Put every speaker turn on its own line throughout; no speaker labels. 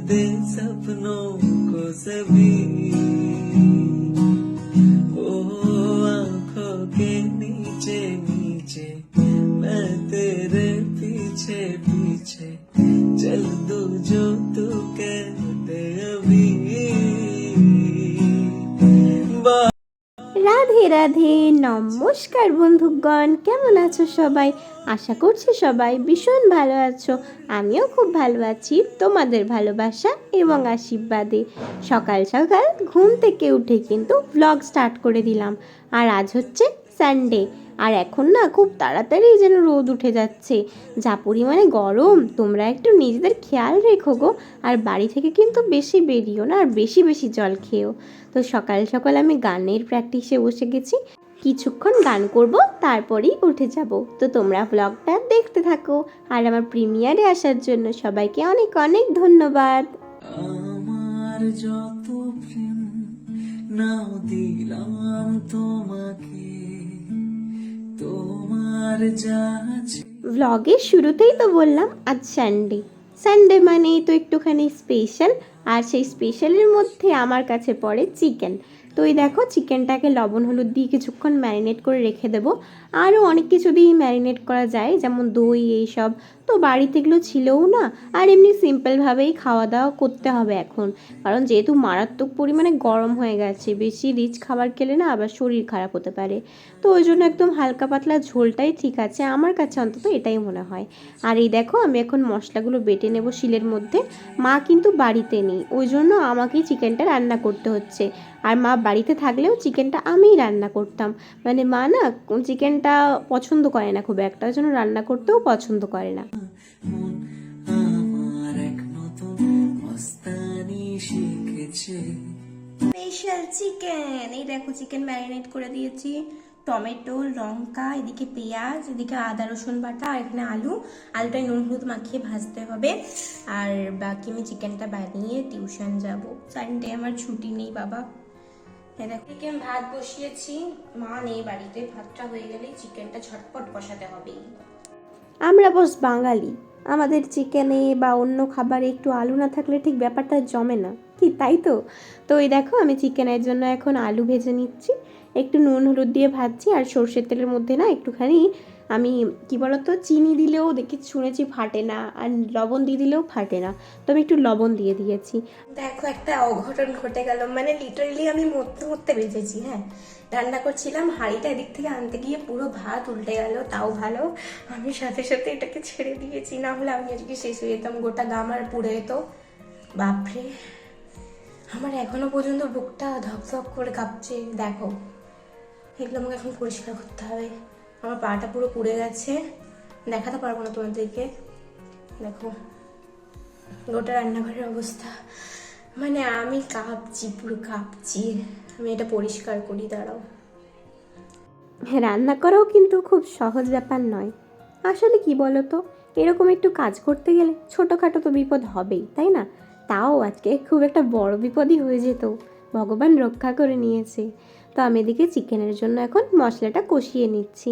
день сапнув козаві.
রাধে, নমস্কার বন্ধুগণ, কেমন আছো সবাই? আশা করছি সবাই ভীষণ ভালো আছো। আমিও খুব ভালো আছি, তোমাদের ভালোবাসা এবং আশীর্বাদে। সকাল সকাল ঘুম থেকে উঠে কিন্তু ব্লগ স্টার্ট করে দিলাম। আর আজ হচ্ছে সানডে আর এখন না খুব তাড়াতাড়ি যেন রোদ উঠে যাচ্ছে। যা পরিমাণে গরম, তোমরা একটু নিজেদের খেয়াল রেখো গো। আর বাড়ি থেকে কিন্তু বেশি বেরিও না, আর বেশি বেশি জল খেয়েও তো সকাল সকাল আমি গানের প্র্যাকটিসে বসে গেছি। কিছুক্ষণ গান করব, তারপরেই উঠে যাব। তো তোমরা ব্লগটা দেখতে থাকো। আর আমার প্রিমিয়ারে আসার জন্য সবাইকে অনেক অনেক ধন্যবাদ।
আমার যত প্রেম, নাও দিলাম তোমাকে। তোমার যা
ব্লগের শুরুতেই তো বললাম, আজ সানডে সানডে মানেই তো একটুখানি স্পেশাল আর সেই স্পেশালের মধ্যে আমার কাছে পড়ে চিকেন তো এই দেখো, চিকেনটাকে লবণ, হলুদ দিয়ে কিছুক্ষণ ম্যারিনেট করে রেখে দেবো। আরও অনেক কিছু দিয়ে ম্যারিনেট করা যায়, যেমন দই এইসব তো বাড়িতে এগুলো ছিলও না, আর এমনি সিম্পলভাবেই খাওয়া দাওয়া করতে হবে এখন। কারণ যেহেতু মারাত্মক পরিমাণে গরম হয়ে গেছে, বেশি রিচ খাবার খেলে না আবার শরীর খারাপ হতে পারে। তো ওই জন্য একদম হালকা পাতলা ঝোলটাই ঠিক আছে, আমার কাছে অন্তত এটাই মনে হয়। আর এই দেখো, আমি এখন মশলাগুলো বেটে নেব শিলের মধ্যে। মা কিন্তু বাড়িতে নেই, ওই জন্য আমাকেই চিকেনটা রান্না করতে হচ্ছে। আর মা বাড়িতে থাকলেও চিকেনটা আমিই রান্না করতাম। মানে মা না চিকেনটা পছন্দ করে না খুব একটা ওই জন্য রান্না করতেও পছন্দ করে না। স্পেশাল চিকেন এই দেখো চিকেন ম্যারিনেট করে দিয়েছি। টমেটো লঙ্কা এদিকে পেঁয়াজ এদিকে আদা রসুন বাটা আর এখানে আলু। আলুটায় নুন হলুদ মাখিয়ে ভাজতে হবে। আর বাকি আমি চিকেনটা বানিয়ে টিউশন যাব। সানডে আমার ছুটি নেই বাবা। আমি ভাত বসিয়েছি। মা নেই বাড়িতে, ভাতটা হয়ে গেলেই চিকেনটা ঝটপট বসাতে হবে। আমরা বস বাঙালি। আমাদের চিকেনে বা অন্য খাবারে একটু আলু না থাকলে ঠিক ব্যাপারটা জমে না। কি, তাই তো? তো এই দেখো, আমি চিকেনের জন্য এখন আলু ভেজে নিচ্ছি। একটু নুন, হলুদ দিয়ে ভাজছি আর সর্ষের তেলের মধ্যে না একটুখানি আমি, কি বলতো, চিনি দিলেও দেখি, শুনেছি ফাটে না, আর লবণ দিয়ে দিলেও ফাটে না। তো আমি একটু লবণ দিয়ে দিয়েছি। দেখো, একটা অঘটন ঘটে গেল। মানে লিটারেলি আমি মরতে মরতে বেঁচেছি হ্যাঁ? রান্না করছিলাম, হাঁড়িটা এদিক থেকে আনতে গিয়ে পুরো ভাত উল্টে গেল, তাও ভালো। আমি সাথে সাথে এটাকে ছেড়ে দিয়েছি। না হলে আমি আজকে শেষ হয়ে যেতাম, গোটা গাম আর পুড়ে যেত। বাপরে! আমার এখনও পর্যন্ত বুকটা ধপধপ করে কাঁপছে। দেখো, এগুলো আমাকে এখন পরিষ্কার করতে হবে। আমার পাটা পুরো পুড়ে গেছে। দেখাতে পারব না তোমাদেরকে। দেখো, গোটা রান্নাঘরের অবস্থা। মানে আমি কাঁপছি, পুরো কাঁপছি। আমি এটা পরিষ্কার করি, দাঁড়াও। রান্না করাও কিন্তু খুব সহজ ব্যাপার নয়। আসলে কি বলো তো এরকম একটু কাজ করতে গেলে ছোটোখাটো তো বিপদ হবেই, তাই না? তাও আজকে খুব একটা বড় বিপদই হয়ে যেত। ভগবান রক্ষা করে নিয়েছে। তো আমি এদিকে চিকেনের জন্য এখন মশলাটা কষিয়ে নিচ্ছি।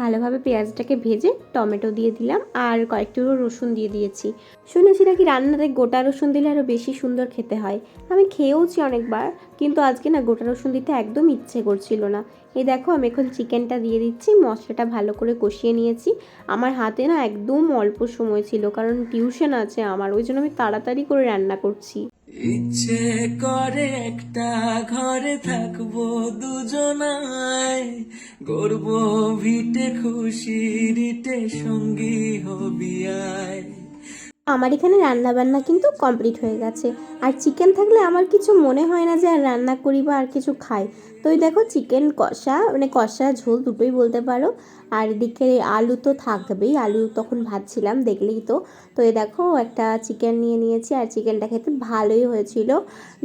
ভালোভাবে পেঁয়াজটাকে ভেজে টমেটো দিয়ে দিলাম আর কয়েকটু রসুন দিয়ে দিয়েছি। শুনেছি নাকি রান্নাতে গোটা রসুন দিলে আরও বেশি সুন্দর খেতে হয়। আমি খেয়েওছি অনেকবার, কিন্তু আজকে না গোটা রসুন দিতে একদম ইচ্ছে করছিল না। এই দেখো আমি এখন চিকেনটা দিয়ে দিচ্ছি, মশলাটা ভালো করে কষিয়ে নিয়েছি। আমার হাতে না একদম অল্প সময় ছিল, কারণ টিউশন আছে আমার, ওই জন্য আমি তাড়াতাড়ি করে রান্না করছি।
ইচ্ছে করে একটা ঘরে থাকব দুজনায়। গর্ব ভিটে খুশি রিটে সঙ্গী হবি আয়।
আমার এখানে রান্না বান্না কিন্তু কমপ্লিট হয়ে গেছে। আর চিকেন থাকলে আমার কিছু মনে হয় না যে আর রান্না করি বা আর কিছু খাই। তো এই দেখো চিকেন কষা মানে কষা ঝোল দুটোই বলতে পারো। আর এদিকে আলু তো থাকবেই, আলু তখন ভাজছিলাম, দেখলেই তো। তো এই দেখো একটা চিকেন নিয়ে নিয়েছি আর চিকেনটা খেতে ভালোই হয়েছিল।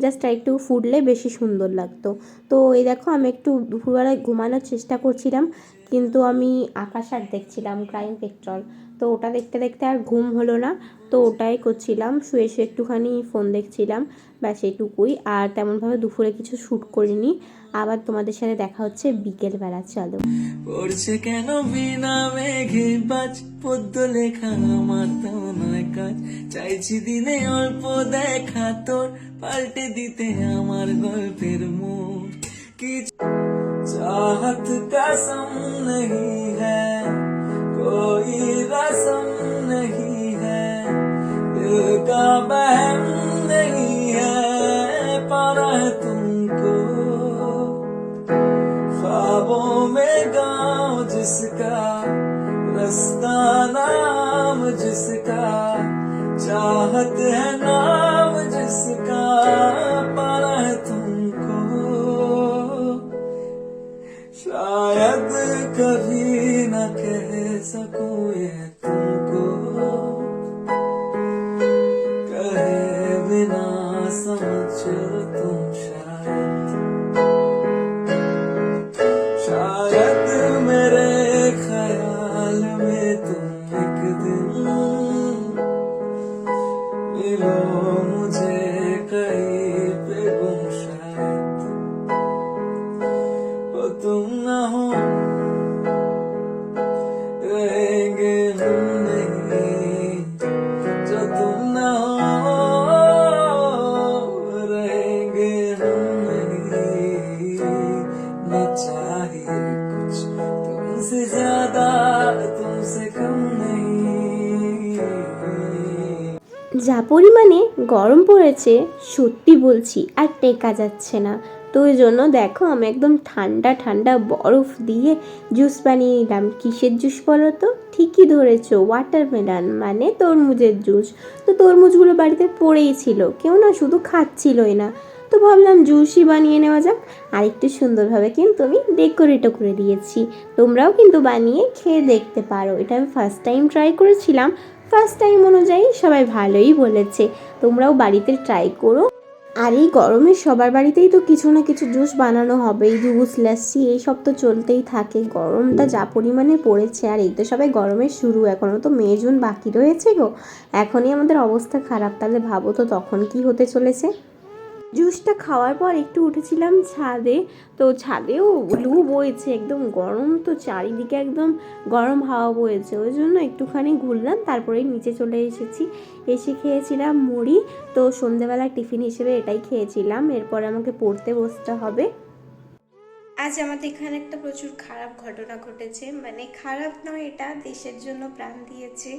জাস্ট একটু ফুটলে বেশি সুন্দর লাগতো। তো এই দেখো আমি একটু দুপুরবেলায় ঘুমানোর চেষ্টা করছিলাম, কিন্তু আমি আকাশ আর দেখছিলাম ক্রাইম পেট্রোল তো ওটা দেখতে দেখতে আর ঘুম হলো না তো ওটাই করছিলাম শুয়ে শুয়ে একটুখানি ফোন দেখছিলাম ব্যাস এটুকুই আর তেমনভাবে দুপুরে কিছু শ্যুট করিনি আবার তোমাদের সাথে দেখা হচ্ছে বিকেলবেলা চলো
পড়ছে কেন বিনা মেঘে বাজ পদ্য লেখা আমার তো নয় কাজ চাইছি দিনে অল্প দেখা তোর পাল্টে দিতে আমার গল্পের মোড় কি चाहत कसम नहीं है कोई रसम नहीं है, दिल का बहम नहीं है, पारा तुमको। ख्वाबों में गाँव जिसका, रास्ता नाम जिसका, चाहत है नाम न चाहिए कुछ तुमसे ज्यादा तुमसे कम नहीं
যা পরিমাণে গরম পড়েছে সত্যি বলছি আর টেকা যাচ্ছে না তো ওই জন্য দেখো আমি একদম ঠান্ডা ঠান্ডা বরফ দিয়ে জুস বানিয়ে নিলাম কিসের জুস বলো তো ঠিকই ধরেছো ওয়াটারমেলন মানে তরমুজের জুস তো তরমুজগুলো বাড়িতে পড়েই ছিল কেউ না শুধু খাচ্ছিলই না তো ভাবলাম জুসই বানিয়ে নেওয়া যাক। আর একটু সুন্দরভাবে কিন্তু আমি ডেকোরেটও করে দিয়েছি। তোমরাও কিন্তু বানিয়ে খেয়ে দেখতে পারো। এটা আমি ফার্স্ট টাইম ট্রাই করেছিলাম। ফার্স্ট টাইম অনুযায়ী সবাই ভালোই বলেছে। তোমরাও বাড়িতে ট্রাই করো। আর এই গরমে সবার বাড়িতেই তো কিছু না কিছু জুস বানানো হবে। জুস লাস্সি এইসব তো চলতেই থাকে। গরমটা যা পরিমাণে পড়েছে, আর এই তো সবাই গরমের শুরু। এখনও তো মে, জুন বাকি রয়েছে গো। এখনই আমাদের অবস্থা খারাপ। তাহলে ভাবো তো তখন কি হতে চলেছে। জুসটা খাওয়ার পর একটু উঠেছিলাম ছাদে। তো ছাদেও লু বইছে, একদম গরম তো চারিদিকে একদম গরম হাওয়া বইছে। ওই জন্য একটুখানি ঘুরলাম তারপরে নিচে চলে এসেছি। এসে খেয়েছিলাম মুড়ি। তো সন্ধেবেলা টিফিন হিসেবে এটাই খেয়েছিলাম। এরপর আমাকে পড়তে বসতে হবে। আজ আমাদের এখানে একটা প্রচুর খারাপ ঘটনা ঘটেছে। মানে খারাপ নয়, এটা দেশের জন্য প্রাণ দিয়েছে।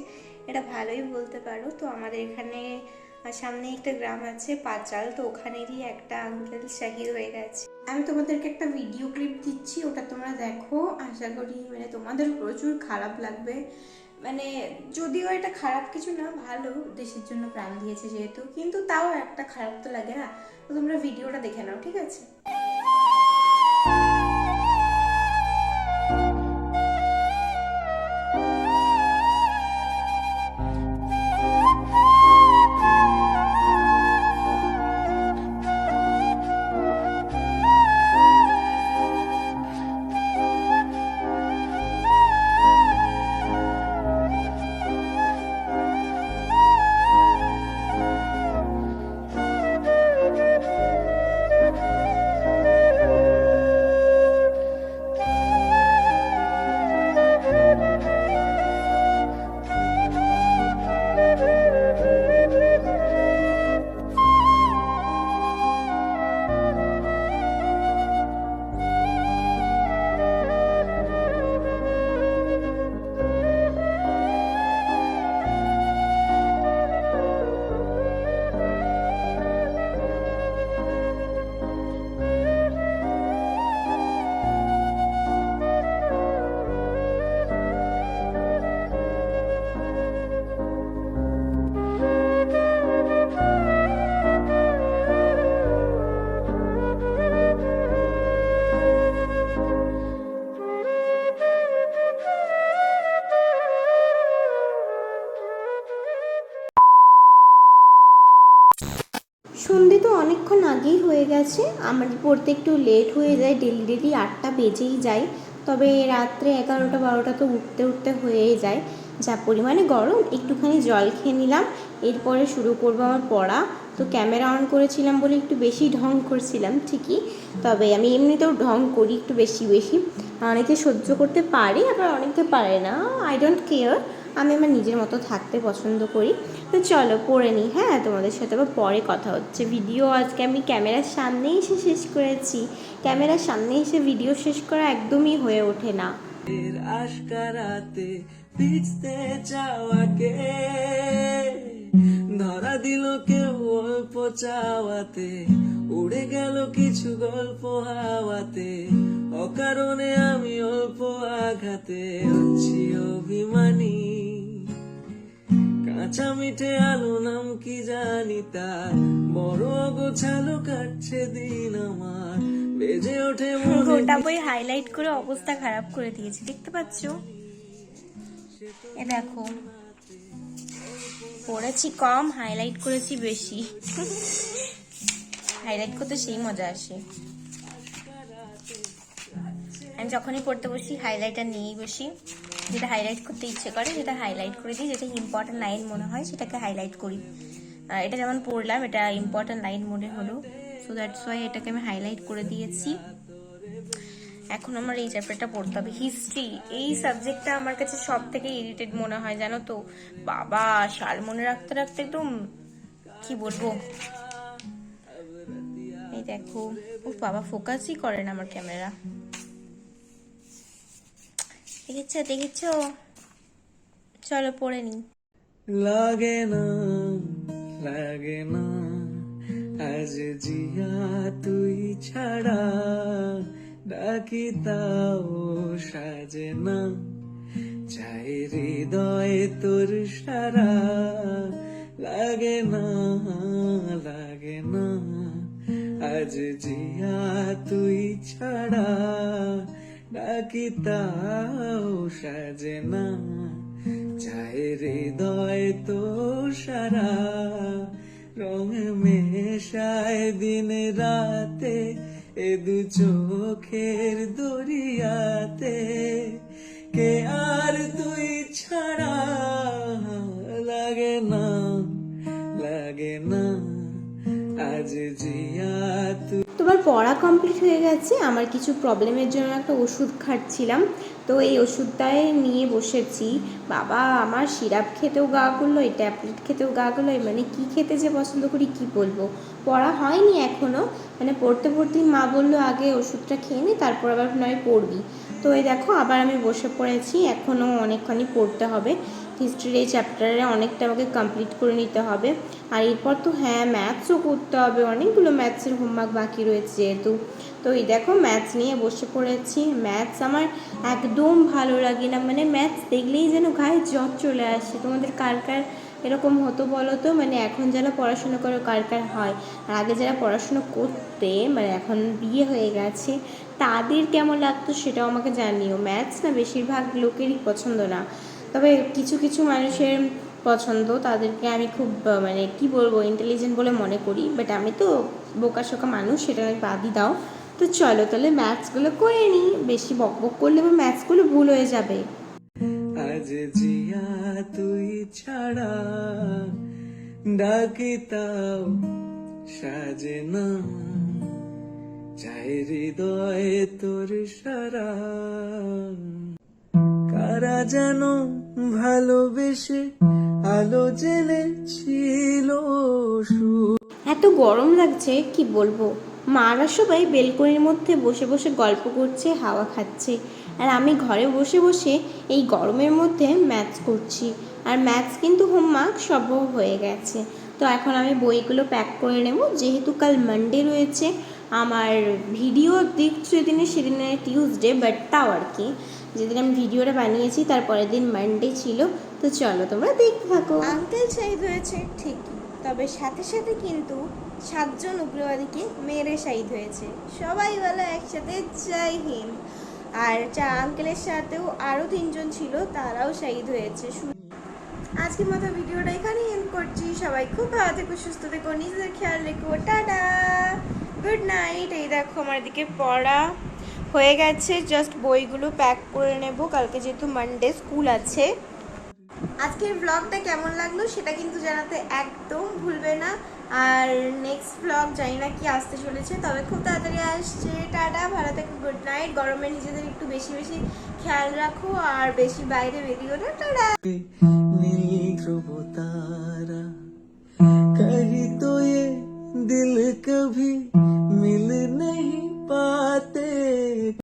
এটা ভালোই বলতে পারো। তো আমাদের এখানে আহ, সামনে একটা গ্রাম আছে পাচাল তো ওখানেরই একটা আঙ্কেল শাহিদ হয়ে গেছে। আমি তোমাদেরকে একটা ভিডিও ক্লিপ দিচ্ছি ওটা তোমরা দেখো। আশা করি মানে তোমাদের প্রচুর খারাপ লাগবে। মানে যদিও এটা খারাপ কিছু না ভালো দেশের জন্য প্রাণ দিয়েছে যেহেতু কিন্তু তাও একটা খারাপ তো লাগে না। তো তোমরা ভিডিওটা দেখে নাও ঠিক আছে? গেছে। আমার পড়তে একটু লেট হয়ে যায় ডেলি ডেলি আটটা বেজেই যায়। তবে রাত্রে এগারোটা, বারোটা তো উঠতে উঠতে হয়েই যায়। যা পরিমাণে গরম, একটুখানি জল খেয়ে নিলাম। এরপরে শুরু করব আমার পড়া। তো ক্যামেরা অন করেছিলাম বলে একটু বেশি ঢং করছিলাম, ঠিকই। তবে আমি এমনিতেও ঢং করি একটু বেশি বেশি। অনেকে সহ্য করতে পারে, আবার অনেকে পারে না। আই ডোন্ট কেয়ার আমি আমার নিজের মতো থাকতে পছন্দ করি। তো চলো পড়ে নিই হ্যাঁ? তোমাদের সাথে আবার পরে কথা হচ্ছে। ভিডিও আজকে আমি ক্যামেরার সামনেই এসে শেষ করেছি। ক্যামেরার সামনে এসে ভিডিও শেষ করা একদমই হয়ে ওঠে না।
চাওয়াকে, ধরা দিল কেউ অল্প চাওয়াতে, উড়ে গেল কিছু গল্প হাওয়াতে, অকারণে আমি অল্প আঘাতে হচ্ছি অভিমানী। কাঁচা মিঠে আলো নাম কি জানি তার? বড় গোছালো কাটছে দিন আমার। বেজে ওঠে
গোটা বই হাইলাইট করে অবস্থা খারাপ করে দিয়েছি দেখতে পাচ্ছ? এ দেখো পড়েছি কম হাইলাইট করেছি বেশি। হাইলাইট করতে সেই মজা আসে। আমি যখনই পড়তে বসি হাইলাইটার নিয়েই বসি। যেটা হাইলাইট করতে ইচ্ছে করে, সেটা হাইলাইট করে দিই। যেটা ইম্পর্টেন্ট লাইন মনে হয়, সেটাকে হাইলাইট করি। এটা যেমন পড়লাম, এটা ইম্পর্টেন্ট লাইন মনে হলো। সো দ্যাটস ওয়াই এটাকে আমি হাইলাইট করে দিয়েছি। এখন আমার এই চ্যাপ্টারটা পড়তে হবে। হিস্ট্রি এই সাবজেক্টটা আমার কাছে সব থেকে ইরিটেড মনে হয়, জানো তো? বাবা, সাল মনে রাখতে রাখতে একদম, কি বলব? এই দেখো বাবা ফোকাসই করে না আমার ক্যামেরা দেখেছ দেখেছ চলো পড়ে নি
লাগে না লাগে না, আজ জিয়া তুই ছাড়া, ডাকি তাও সাজে না। চাই হৃদয় তোর সারা, লাগে না লাগে না, আজ জিয়া তুই ছাড়া ডাকি তাও সাজে না। চায় হৃদয় তো সারা, রং মেশায় দিন রাতে এ দু চোখের দরিয়াতে। কে আর তুই ছাড়া
কমপ্লিট হয়ে গেছে। আমার কিছু প্রবলেমের জন্য একটা ওষুধ খাচ্ছিলাম। তো এই ওষুধটাই নিয়ে বসেছি। বাবা, আমার সিরাপ খেতেও গা করল, এই ট্যাবলেট খেতেও গা করল মানে কি খেতে যে পছন্দ করি, কি বলব? পড়া হয়নি এখনও মানে পড়তে পড়তেই মা বলল, আগে ওষুধটা খেয়ে নে, তারপর আবার নয় পড়বি। তো এই দেখো, আবার আমি বসে পড়েছি। এখনও অনেকখানি পড়তে হবে। হিস্ট্রির এই চ্যাপ্টারে অনেকটা আমাকে কমপ্লিট করে নিতে হবে। আর এরপর তো হ্যাঁ ম্যাথসও করতে হবে। অনেকগুলো ম্যাথসের হোমওয়ার্ক বাকি রয়েছে যেহেতু। তো এই দেখো ম্যাথস নিয়ে বসে পড়েছি। ম্যাথস আমার একদম ভালো লাগে না। মানে ম্যাথস দেখলেই যেন গায়ে জ্বর চলে আসে। তোমাদের কার কার এরকম হতো বলো তো? মানে এখন যারা পড়াশোনা করে, কার কার হয়? আর আগে যারা পড়াশুনো করতে মানে এখন বিয়ে হয়ে গেছে তাদের কেমন লাগতো সেটাও আমাকে জানিও। ম্যাথস না বেশিরভাগ লোকেরই পছন্দ না। তবে কিছু কিছু মানুষের পছন্দ, তাদেরকে আমি খুব মানে কি বলব ইন্টেলিজেন্ট বলে মনে করি। বাট আমি তো বোকা শোকা মানুষ, সেটা আমি বাদই দাও। তো চলো তাহলে ম্যাথসগুলো করে নিই। বেশি বক বক করলে বা ম্যাথসগুলো ভুল হয়ে যাবে।
আজ জিয়া তুই ছাড়া, ডাকি তাও সাজে না। চাই হৃদয়ে তোর সারা কারা যেন ভালোবেসে আলো জেনেছিল সুর।
এত গরম লাগছে, কি বলব? মারা সবাই বেলকনির মধ্যে বসে বসে গল্প করছে, হাওয়া খাচ্ছে। আর আমি ঘরে বসে বসে এই গরমের মধ্যে ম্যাথস করছি। আর ম্যাথস কিন্তু হোমওয়ার্ক সব হয়ে গেছে। তো এখন আমি বইগুলো প্যাক করে নেব। যেহেতু কাল মানডে রয়েছে, আমার ভিডিও দেখছ যেদিনে সেদিনে টিউসডে বাট তাও আর কি। যেদিন আমি ভিডিওটা বানিয়েছি তারপরের দিন মানডে ছিল। তো চলো, তোমরা দেখতে থাকো। আঙ্কেল শহীদ হয়েছে ঠিকই, তবে সাথে সাথে কিন্তু সাতজন উগ্রবাদীকে মেরে শহীদ হয়েছে। সবাই বলো একসাথে জয় হিন্দ। আর চা আঙ্কেলের সাথেও আরও তিনজন ছিল, তারাও শহীদ হয়েছে। আজকের মতো ভিডিওটা এখানেই এন্ড করছি সবাই খুব ভালো থেকো, সুস্থ থেকো, নিজেদের খেয়াল রেখো, টাটা গুড নাইট এই দেখো আমার দিকে পড়া হয়ে গেছে জাস্ট বইগুলো প্যাক করে নেব, কালকে যেহেতু মানডে স্কুল আছে। আজকের ব্লগটা কেমন লাগল সেটা কিন্তু জানাতে একদম ভুলবে না। আর নেক্সট ব্লগ জানি না কি আসতে চলেছে, তবে খুব তাড়াতাড়ি আসছে। টাটা, ভালো থেকো গুড নাইট গরমে নিজেদের একটু বেশি বেশি খেয়াল রাখো, আর বেশি বাইরে বেরিয়ে না টাটা।
নীল ধ্রুব তারা। कहीं तो ये दिल कभी मिल नहीं पाते।